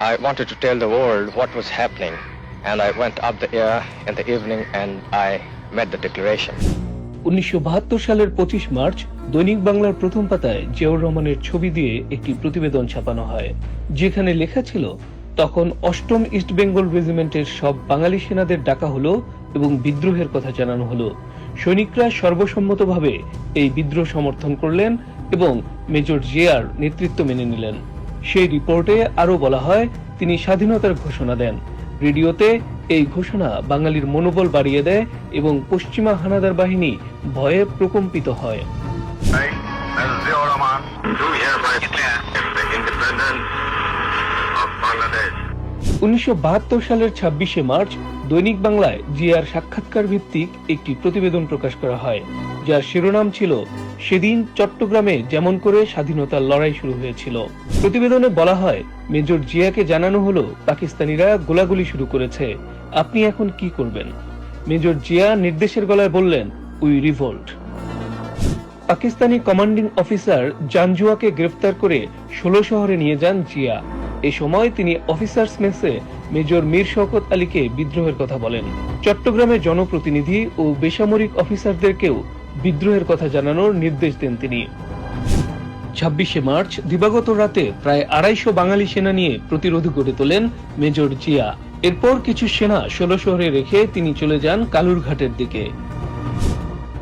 I wanted to tell the world what was happening, and I went up the air in the evening and I made the declaration. সালের পঁচিশ March দৈনিক বাংলার প্রথম পাতায় জিয়াউর রহমানের ছবি দিয়ে একটি প্রতিবেদন ছাপানো হয় যেখানে লেখা ছিল তখন অষ্টম ইস্ট বেঙ্গল রেজিমেন্টের সব বাঙালি সেনাদের ডাকা হলো এবং বিদ্রোহের কথা জানানো হলো সৈনিকরা সর্বসম্মতভাবে এই বিদ্রোহ সমর্থন করলেন এবং মেজর জিয়ার নেতৃত্ব মেনে নিলেন সেই রিপোর্টে আরও বলা হয়, তিনি স্বাধীনতার ঘোষণা দেন রেডিওতে এই ঘোষণা বাঙালির মনোবল বাড়িয়ে দেয় এবং পশ্চিমা হানাদার বাহিনী ভয়ে প্রকম্পিত হয়. উনিশশো সালের ছাব্বিশে মার্চ দৈনিক বাংলায় জিয়ার সাক্ষাৎকার ভিত্তিক একটি প্রতিবেদন প্রকাশ করা হয় যার শিরোনাম ছিল, সেদিন চট্টগ্রামে যেমন করে স্বাধীনতার লড়াই শুরু হয়েছিল। প্রতিবেদনে বলা হয়, মেজর জিয়াকে জানানো হলো, পাকিস্তানিরা গোলাগুলি শুরু করেছে। আপনি এখন কি করবেন? মেজর জিয়া নির্দেশের গলায় বললেন, we revolt. Pakistani commanding officer জানজুয়াকে গ্রেফতার করে ষোলো শহরে নিয়ে যান জিয়া। এ সময় তিনি অফিসার্স মেসে মেজর মীর শওকত আলীকে বিদ্রোহের কথা বলেন। চট্টগ্রামের জনপ্রতিনিধি ও বেসামরিক অফিসারদেরকেও বিদ্রোহের কথা জানানোর নির্দেশ দেন তিনি। ছাব্বিশে মার্চ, দিবাগত রাতে প্রায় আড়াইশো বাঙালি সেনা নিয়ে প্রতিরোধ গড়ে তোলেন মেজর জিয়া। এরপর কিছু সেনা ষোলো শহরে রেখে তিনি চলে যান কালুরঘাটের দিকে।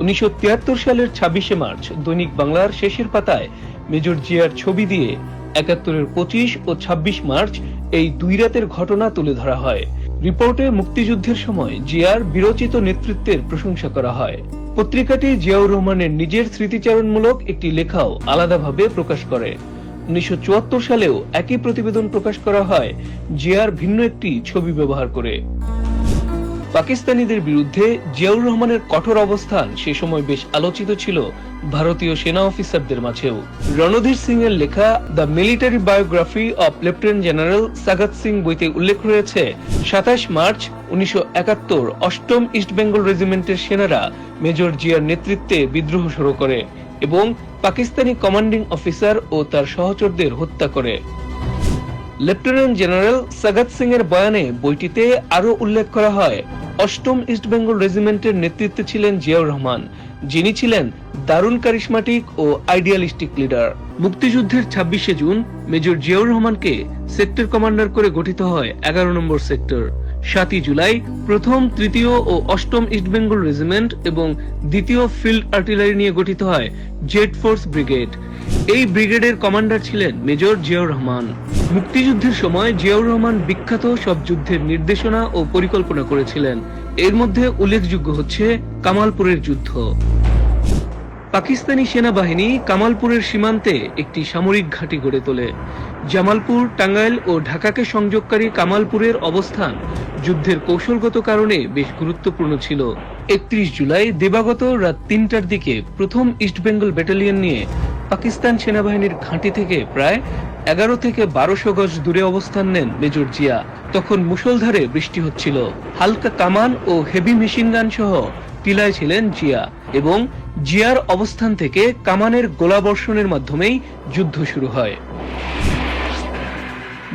উনিশশো তিয়াত্তর সালের ছাব্বিশে মার্চ, দৈনিক বাংলার শেষের পাতায় মেজর জিয়ার ছবি দিয়ে একাত্তরের পঁচিশ ও ২৬ মার্চ এই দুই রাতের ঘটনা তুলে ধরা হয়। রিপোর্টে মুক্তিযুদ্ধের সময় জিয়ার বিরচিত নেতৃত্বের প্রশংসা করা হয়। পত্রিকাটি জিয়াউর রহমানের নিজের স্মৃতিচারণমূলক একটি লেখাও আলাদাভাবে প্রকাশ করে। উনিশশো চুয়াত্তর সালেও একই প্রতিবেদন প্রকাশ করা হয় জিয়ার ভিন্ন একটি ছবি ব্যবহার করে। পাকিস্তানিদের বিরুদ্ধে জিয়াউর রহমানের কঠোর অবস্থান সে সময় বেশ আলোচিত ছিল ভারতীয় সেনা অফিসারদের মাঝেও। রণধীর সিং এর লেখা the military biography of lieutenant general Sagat Singh বইতে উল্লেখ রয়েছে, সাতাশ মার্চ উনিশশো অষ্টম ইস্ট বেঙ্গল রেজিমেন্টের সেনারা মেজর জিয়ার নেতৃত্বে বিদ্রোহ শুরু করে এবং পাকিস্তানি কমান্ডিং অফিসার ও তার সহচরদের হত্যা করে। লেফটেন্যান্ট জেনারেল সাগাত সিং এর বয়ানে বইটিতে আরও উল্লেখ করা হয়, অষ্টম ইস্ট বেঙ্গল রেজিমেন্টের নেতৃত্বে ছিলেন জিয়াউর রহমান, যিনি ছিলেন দারুণ কারিশমাটিক ও আইডিয়ালিস্টিক লিডার। মুক্তিযুদ্ধের ছাব্বিশে জুন মেজর জিয়াউর রহমানকে সেক্টর কমান্ডার করে গঠিত হয় এগারো নম্বর সেক্টর। সাতই জুলাই প্রথম, তৃতীয় ও অষ্টম ইস্ট বেঙ্গল রেজিমেন্ট এবং দ্বিতীয় ফিল্ড আর্টিলারি নিয়ে গঠিত হয় জেট ফোর্স ব্রিগেড। এই ব্রিগেডের কমান্ডার ছিলেন মেজর জিয়াউর রহমান। মুক্তিযুদ্ধের সময় জিয়াউর রহমান বিখ্যাত সব যুদ্ধের নির্দেশনা ও পরিকল্পনা করেছিলেন। এর মধ্যে উল্লেখযোগ্য হচ্ছে কামালপুরের যুদ্ধ। পাকিস্তানি সেনাবাহিনী কামালপুরের সীমান্তে একটি সামরিক ঘাঁটি গড়ে তোলে। জামালপুর, টাঙ্গাইল ও ঢাকাকে সংযোগকারী কামালপুরের অবস্থান যুদ্ধের কৌশলগত কারণে বেশ গুরুত্বপূর্ণ ছিল। একত্রিশ জুলাই দিবাগত রাত তিনটার দিকে প্রথম ইস্ট বেঙ্গল ব্যাটালিয়ন নিয়ে পাকিস্তান সেনাবাহিনীর ঘাঁটি থেকে প্রায় এগারো থেকে বারোশো গজ দূরে অবস্থান নেন মেজর জিয়া। তখন মুষলধারে বৃষ্টি হচ্ছিল। হালকা কামান ও হেভি মেশিন গান সহ টিলায় ছিলেন জিয়া এবং জিয়ার অবস্থান থেকে কামানের গোলাবর্ষণের মাধ্যমেই যুদ্ধ শুরু হয়।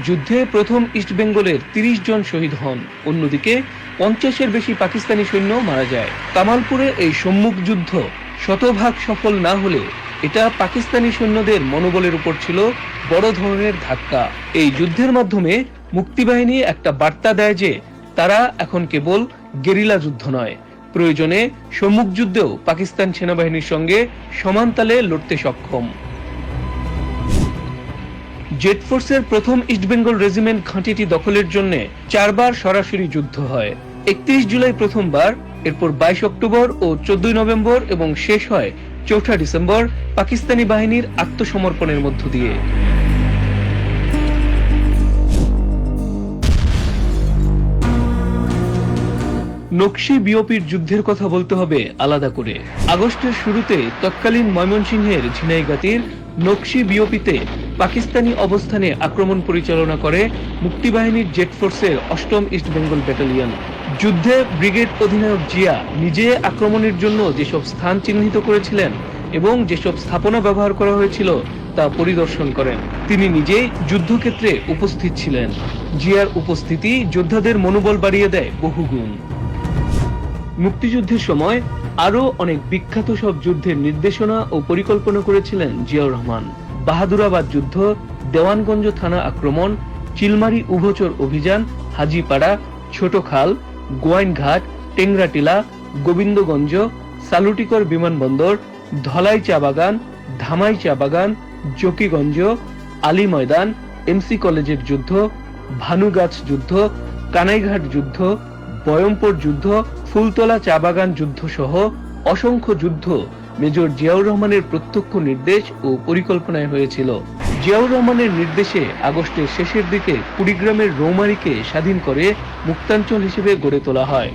যুদ্ধে প্রথম ইস্ট বেঙ্গলের তিরিশ জন শহীদ হন। অন্যদিকে পঞ্চাশের বেশি পাকিস্তানি সৈন্য মারা যায়। কামালপুরে এই সম্মুখ যুদ্ধ শতভাগ সফল না হলেও এটা পাকিস্তানি সৈন্যদের মনোবলের উপর ছিল বড় ধরনের ধাক্কা। এই যুদ্ধের মাধ্যমে মুক্তিবাহিনী একটা বার্তা দেয় যে তারা এখন কেবল গেরিলা যুদ্ধ নয় প্রয়োজনে সম্মুখ যুদ্ধেও পাকিস্তান সেনাবাহিনীর সঙ্গে সমান তালে লড়তে সক্ষম। জেট ফোর্সের প্রথম ইস্ট বেঙ্গল রেজিমেন্ট ঘাঁটিটি দখলের জন্য চারবার সরাসরি যুদ্ধ হয়। একত্রিশ জুলাই প্রথমবার, এরপর বাইশ অক্টোবর ও চোদ্দই নভেম্বর এবং শেষ হয় চৌঠা ডিসেম্বর পাকিস্তানি বাহিনীর আত্মসমর্পণের মধ্য দিয়ে। নকশি বিওপির যুদ্ধের কথা বলতে হবে আলাদা করে। আগস্টের শুরুতে তৎকালীন ময়মনসিংহের ঝিনাইগাতির নকশি বিওপিতে পাকিস্তানি অবস্থানে আক্রমণ পরিচালনা করে মুক্তিবাহিনীর জেট ফোর্সের অষ্টম ইস্ট বেঙ্গল ব্যাটালিয়ন। যুদ্ধে ব্রিগেড অধিনায়ক জিয়া নিজে আক্রমণের জন্য যেসব স্থান চিহ্নিত করেছিলেন এবং যেসব স্থাপনা ব্যবহার করা হয়েছিল তা পরিদর্শন করেন। তিনি নিজেই যুদ্ধক্ষেত্রে উপস্থিত ছিলেন। জিয়ার উপস্থিতি যোদ্ধাদের মনোবল বাড়িয়ে দেয় বহুগুণ। মুক্তিযুদ্ধের সময় আরও অনেক বিখ্যাত সব যুদ্ধের নির্দেশনা ও পরিকল্পনা করেছিলেন জিয়াউর রহমান। বাহাদুরাবাদ যুদ্ধ, দেওয়ানগঞ্জ থানা আক্রমণ, চিলমারি উভচর অভিযান, হাজিপাড়া ছোট খাল গোয়াইনঘাট, টেংরাটিলা, গোবিন্দগঞ্জ, সালুটিকর বিমানবন্দর, ধলাই চা বাগান, ধামাই চা বাগান, জকিগঞ্জ, আলী ময়দান, এমসি কলেজের যুদ্ধ, ভানুগাছ যুদ্ধ, কানাইঘাট যুদ্ধ বয়মপুর যুদ্ধ, ফুলতলা চা বাগান যুদ্ধ সহ অসংখ্য যুদ্ধ মেজর জিয়াউর রহমানের প্রত্যক্ষ নির্দেশ ও পরিকল্পনায় হয়েছিল। জিয়াউর রহমানের নির্দেশে আগস্টের শেষের দিকে কুড়িগ্রামের রৌমারীকে স্বাধীন করে মুক্তাঞ্চল হিসেবে গড়ে তোলা হয়।